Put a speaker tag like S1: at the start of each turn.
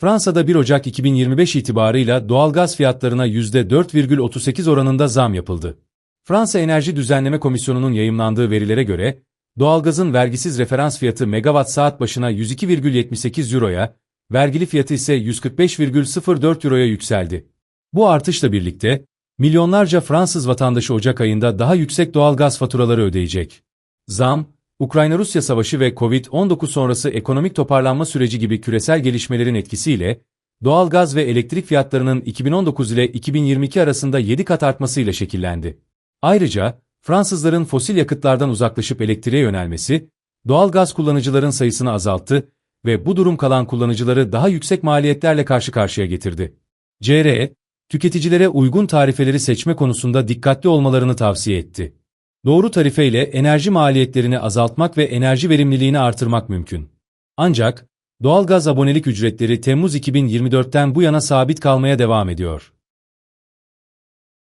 S1: Fransa'da 1 Ocak 2025 itibarıyla doğalgaz fiyatlarına %4,38 oranında zam yapıldı. Fransa Enerji Düzenleme Komisyonu'nun yayımlandığı verilere göre, doğalgazın vergisiz referans fiyatı megawatt saat başına 102,78 euroya, vergili fiyatı ise 145,04 euroya yükseldi. Bu artışla birlikte, milyonlarca Fransız vatandaşı Ocak ayında daha yüksek doğalgaz faturaları ödeyecek. Zam, Ukrayna-Rusya savaşı ve Covid-19 sonrası ekonomik toparlanma süreci gibi küresel gelişmelerin etkisiyle, doğalgaz ve elektrik fiyatlarının 2019 ile 2022 arasında 7 kat artmasıyla şekillendi. Ayrıca, Fransızların fosil yakıtlardan uzaklaşıp elektriğe yönelmesi, doğalgaz kullanıcıların sayısını azalttı ve bu durum kalan kullanıcıları daha yüksek maliyetlerle karşı karşıya getirdi. CRE, tüketicilere uygun tarifeleri seçme konusunda dikkatli olmalarını tavsiye etti. Doğru tarife ile enerji maliyetlerini azaltmak ve enerji verimliliğini artırmak mümkün. Ancak, doğalgaz abonelik ücretleri Temmuz 2024'ten bu yana sabit kalmaya devam ediyor.